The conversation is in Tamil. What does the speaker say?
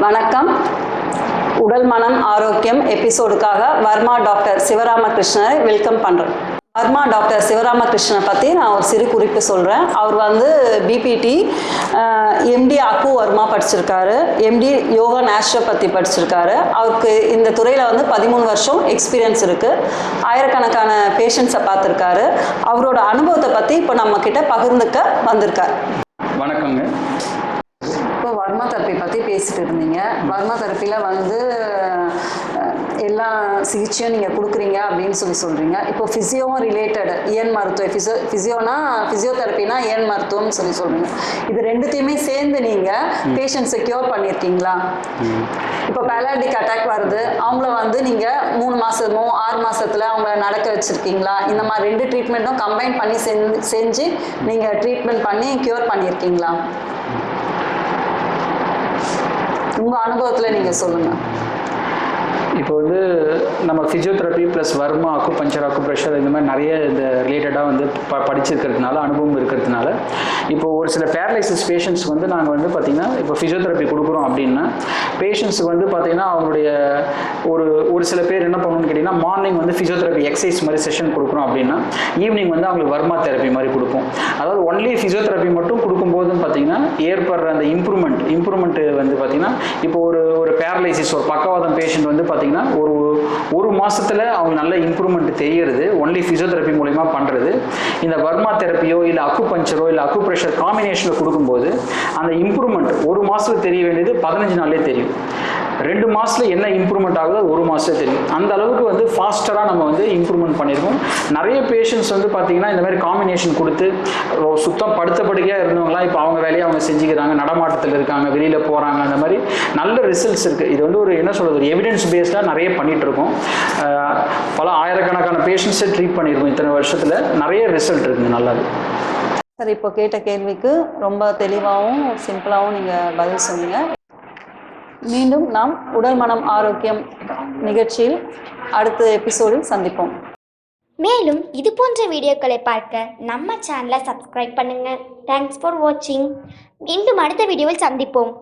வணக்கம். உடல் மனம் ஆரோக்கியம் எபிசோடுக்காக வர்மா டாக்டர் சிவராமகிருஷ்ணரை வெல்கம் பண்ணுறேன் வர்மா டாக்டர் சிவராமகிருஷ்ணனை பற்றி நான் ஒரு சிறு குறிப்பு சொல்கிறேன் அவர் வந்து பிபிடி எம்டி அக்கு வர்மா படிச்சிருக்காரு. எம்டி யோகா நேச்சுரோபதி படிச்சிருக்காரு. அவருக்கு இந்த துறையில் வந்து பதிமூணு வருஷம் எக்ஸ்பீரியன்ஸ் இருக்குது ஆயிரக்கணக்கான பேஷண்ட்ஸை பார்த்துருக்காரு. அவரோட அனுபவத்தை பற்றி இப்போ நம்மக்கிட்ட பகிர்ந்துக்க வந்திருக்கார். வணக்கங்க. இப்போ வர்மா தெரப்பி பற்றி பேசிட்டு இருந்தீங்க. வர்மா தெரப்பியில் வந்து எல்லா சிகிச்சையும் நீங்கள் கொடுக்குறீங்க அப்படின்னு சொல்லி சொல்கிறீங்க இப்போ ஃபிசியோவும் ரிலேட்டட் இயன் மருத்துவம் ஃபிசியோ ஃபிசியோனா ஃபிசியோதெரப்பினா இயன் மருத்துவம்னு சொல்லி சொல்கிறீங்க இது ரெண்டுத்தையுமே சேர்ந்து நீங்கள் பேஷண்ட்ஸை க்யூர் பண்ணியிருக்கீங்களா இப்போ பேலாடிக் அட்டாக் வருது. அவங்கள வந்து நீங்கள் மூணு மாதமோ ஆறு மாசத்துல அவங்கள நடக்க வச்சுருக்கீங்களா? இந்த மாதிரி ரெண்டு ட்ரீட்மெண்ட்டும் கம்பைன் பண்ணி செஞ்சு நீங்கள் ட்ரீட்மெண்ட் பண்ணி க்யூர் பண்ணியிருக்கீங்களா உங்க அனுபவத்துல நீங்க சொல்லுங்க. இப்போ வந்து நம்ம ஃபிசியோதெரப்பி ப்ளஸ் வர்மா அக்கு பஞ்சர் அக்கு ப்ரெஷர் இந்த மாதிரி நிறைய இந்த ரிலேட்டடாக வந்து ப படிச்சிருக்கிறதுனால அனுபவம் இருக்கிறதுனால இப்போ ஒரு சில பேரலைசிஸ் பேஷண்ட்ஸ் வந்து நாங்கள் வந்து பார்த்திங்கன்னா இப்போ ஃபிசியோதெரப்பி கொடுக்குறோம் அப்படின்னா பேஷண்ட்ஸுக்கு வந்து பார்த்திங்கன்னா அவங்களுடைய ஒரு ஒரு சில பேர் என்ன பண்ணணும்னு கேட்டிங்கன்னா மார்னிங் வந்து ஃபிசியோதெரப்பி எக்ஸசைஸ் மாதிரி செஷன் கொடுக்குறோம் அப்படின்னா ஈவினிங் வந்து அவங்களுக்கு வர்மா தெரப்பி மாதிரி கொடுப்போம். அதாவது ஒன்லி ஃபிசியோதெரப்பி மட்டும் கொடுக்கும்போதும் பார்த்தீங்கன்னா ஏற்படுற அந்த இம்ப்ரூவ்மெண்ட் இம்ப்ரூவ்மெண்ட் வந்து பார்த்தீங்கன்னா இப்போ ஒரு ஒரு பேரலைசிஸ் ஒரு பக்கவாதம் பேஷண்ட் வந்து பார்த்தீங்கன்னா பார்த்தீங்கன்னா ஒரு ஒரு மாதத்தில் அவங்க நல்ல இம்ப்ரூவ்மெண்ட் தெரியறது ஒன்லி ஃபிசியோதெரப்பி மூலயமா பண்ணுறது இந்த வர்மா தெரப்பியோ இல்லை அக்கு பஞ்சரோ இல்லை அக்கு ப்ரெஷர் காம்பினேஷனில் கொடுக்கும்போது அந்த இம்ப்ரூவ்மெண்ட் ஒரு மாதத்தில் தெரிய வேண்டியது பதினஞ்சு நாள்லேயே தெரியும். ரெண்டு மாதத்தில் என்ன இம்ப்ரூவ்மெண்ட் ஆகுதோ ஒரு மாசத்துல தெரியும். அந்த அளவுக்கு வந்து ஃபாஸ்டராக நம்ம வந்து இம்ப்ரூவ்மெண்ட் பண்ணியிருக்கோம் நிறைய பேஷண்ட்ஸ் வந்து பார்த்தீங்கன்னா இந்த மாதிரி காம்பினேஷன் கொடுத்து சுத்தம் படுத்த படுக்கையாக இருந்தவங்களாம் இப்போ அவங்க வேலையை அவங்க செஞ்சுக்கிறாங்க நடமாட்டத்தில் இருக்காங்க வெளியில் போகிறாங்க அந்த மாதிரி நல்ல ரிசல்ட்ஸ் இருக்குது இது வந்து ஒரு என்ன சொல்கிறது ஒரு எவிடன்ஸ் பேஸ்டாக நிறைய பண்ணிட்டு இருக்கோம் அஹ் பல ஆயிரக்கணக்கான பேஷண்ட்ஸை ட்ரீட் பண்ணியிருக்கோம் இத்தனை வருஷத்தில். நிறைய ரிசல்ட் இருக்குங்க நல்லாது. சார் இப்போ கேட்ட கேள்விக்கு ரொம்ப தெளிவாகவும் சிம்பிளாகவும் நீங்கள் பதில் சொன்னீங்க. மீண்டும் நாம் உடல் மனம் ஆரோக்கியம் நிகழ்ச்சியில் அடுத்த எபிசோடில் சந்திப்போம். மேலும் இது போன்ற வீடியோக்களை பார்க்க நம்ம சேனலை சப்ஸ்கிரைப் பண்ணுங்க. தேங்க்ஸ் ஃபார் வாட்சிங் மீண்டும் அடுத்த வீடியோவில் சந்திப்போம்.